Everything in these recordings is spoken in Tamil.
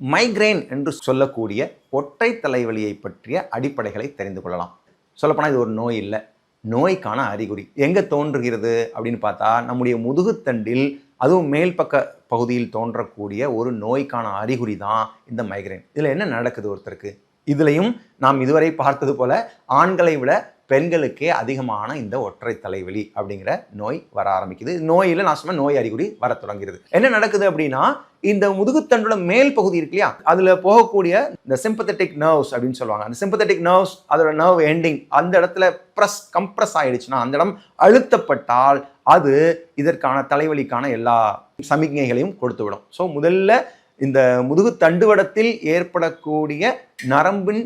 மைக்ரேன் என்று சொல்லக்கூடிய ஒற்றை தலைவலியை பற்றிய அடிப்படைகளை தெரிந்து கொள்ளலாம். சொல்லப்போனால் இது ஒரு நோய் இல்லை. நோய்க்கான அறிகுறி. எங்கே தோன்றுகிறது அப்படின்னு பார்த்தா நம்முடைய முதுகுத்தண்டில் அதுவும் மேல் பக்க பகுதியில் தோன்றக்கூடிய ஒரு நோய்க்கான அறிகுறி தான் இந்த மைக்ரேன் இதில் என்ன நடக்குது ஒருத்தருக்கு? இதுலையும் நாம் இதுவரை பார்த்தது போல ஆண்களை விட பெண்களுக்கே அதிகமான இந்த ஒற்றை தலைவலி அப்படிங்கிற நோய் வர ஆரம்பிக்குது. நோயில் நான் சொன்ன நோய் அறிகுறி வர தொடங்குகிறது என்ன நடக்குது அப்படின்னா இந்த முதுகுத்தண்டோட மேல் பகுதி இருக்கு இல்லையா? அதுல போகக்கூடிய இந்த சிம்பத்தட்டிக் நர்வ்ஸ் அப்படின்னு சொல்லுவாங்க. அந்த சிம்பத்தட்டிக் நர்வ்ஸ் அதோட நர்வ் எண்டிங் அந்த இடத்துல ப்ரெஸ் கம்ப்ரஸ் ஆயிடுச்சுன்னா அந்த இடம் அழுத்தப்பட்டால் அது இதற்கான தலைவலிக்கான எல்லா சமிக்ஞைகளையும் கொடுத்து விடும். ஸோ முதல்ல இந்த முதுகு தண்டுவடத்தில் ஏற்படக்கூடிய நரம்பின்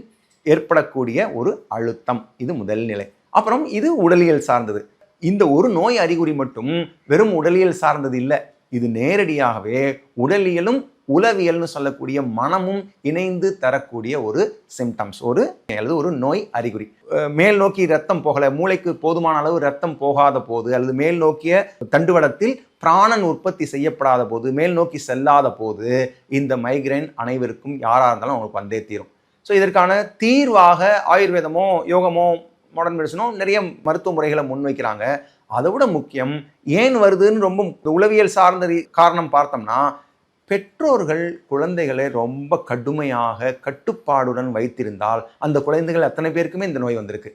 ஏற்படக்கூடிய ஒரு அழுத்தம். இது முதல் நிலை. அப்புறம் இது உடலியல் சார்ந்தது. இந்த ஒரு நோய் அறிகுறி மட்டும் வெறும் உடலியல் சார்ந்தது இல்லை. இது நேரடியாகவே உடலியலும் உளவியல்னு சொல்லக்கூடிய மனமும் இணைந்து தரக்கூடிய ஒரு சிம்டம்ஸ் ஒரு அல்லது ஒரு நோய் அறிகுறி. மேல் நோக்கி ரத்தம் போகலை. மூளைக்கு போதுமான அளவு ரத்தம் போகாத போது அல்லது மேல் நோக்கிய தண்டுவடத்தில் பிராணன் உற்பத்தி செய்யப்படாத போது மேல் நோக்கி செல்லாத போது இந்த மைக்ரைன் அனைவருக்கும் யாராக இருந்தாலும் அவங்களுக்கு வந்தே தீரும். ஸோ இதற்கான தீர்வாக ஆயுர்வேதமோ யோகமோ மாடர்ன் மெடிசனோ நிறைய மருத்துவ முறைகளை முன்வைக்கிறாங்க. அதை விட முக்கியம் ஏன் வருதுன்னு ரொம்ப உளவியல் சார்ந்த ரீ- காரணம் பார்த்தோம்னா பெற்றோர்கள் குழந்தைகளை ரொம்ப கடுமையாக கட்டுப்பாடுடன் வைத்திருந்தால் அந்த குழந்தைகள் அத்தனை பேருக்குமே இந்த நோய் வந்திருக்கு.